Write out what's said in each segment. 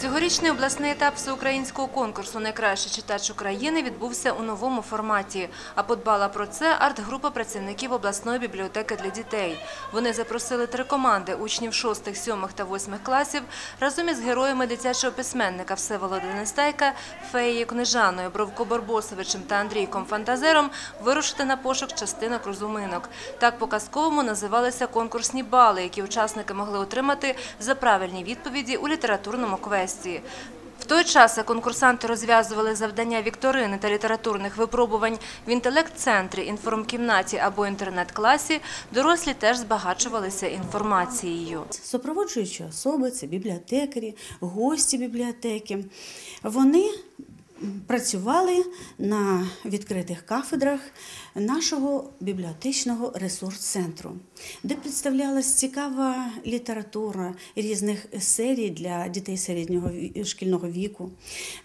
Цьогорічний обласний етап всеукраїнського конкурсу Найкращий читач України відбувся у новому форматі. А подбала про це арт-група працівників обласної бібліотеки для дітей. Вони запросили три команди учнів 6, 7 та 8 класів разом із героями дитячого письменника Всеволода Нестайка, Феєю Книжаною, Бровко Барбосовичем та Андрійком Фантазером вирушити на пошук частинок розуминок. Так по-казковому називалися конкурсні бали, які учасники могли отримати за правильні відповіді у літературному квесті. В той час, як конкурсанти розв'язували завдання вікторини та літературних випробувань в інтелект-центрі, інформкімнаті або інтернет-класі, дорослі теж збагачувалися інформацією. Супроводжуючі особи, це бібліотекарі, гості бібліотеки. Вони працювали на відкритих кафедрах нашого бібліотечного ресурс-центру, де представлялась цікава література різних серій для дітей середнього шкільного віку,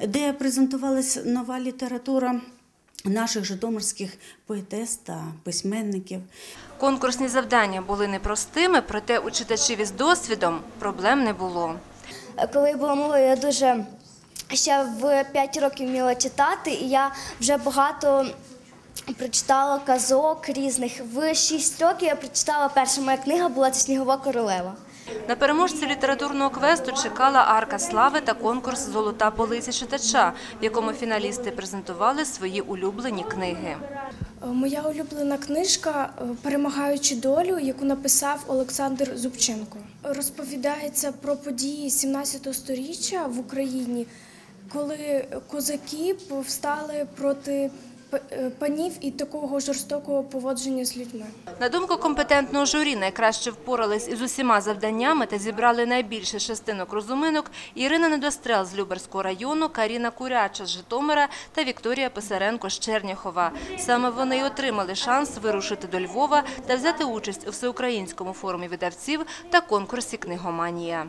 де презентувалась нова література наших житомирських поетес та письменників. Конкурсні завдання були непростими, проте у читачів із досвідом проблем не було. Коли була малою, я дуже ще в 5 років вміла читати, і я вже багато прочитала казок різних. В 6 років я прочитала перша моя книга була це Снігова королева. На переможців літературного квесту чекала арка слави та конкурс Золота полиця читача, в якому фіналісти презентували свої улюблені книги. Е, Моя улюблена книжка е, Перемагаючи долю, яку написав Олександр Зубченко. Розповідається про події 17 століття в Україні, коли козаки повстали проти е, панів і такого жорстокого поводження з людьми. На думку компетентного журі, найкраще впорались із усіма завданнями та зібрали найбільше шестинок розуминок Ірина Недострел з Люберського району, Каріна Куряча з Житомира та Вікторія Писаренко з Черняхова. Саме вони й отримали шанс вирушити до Львова та взяти участь у всеукраїнському форумі видавців та конкурсі «Книгоманія».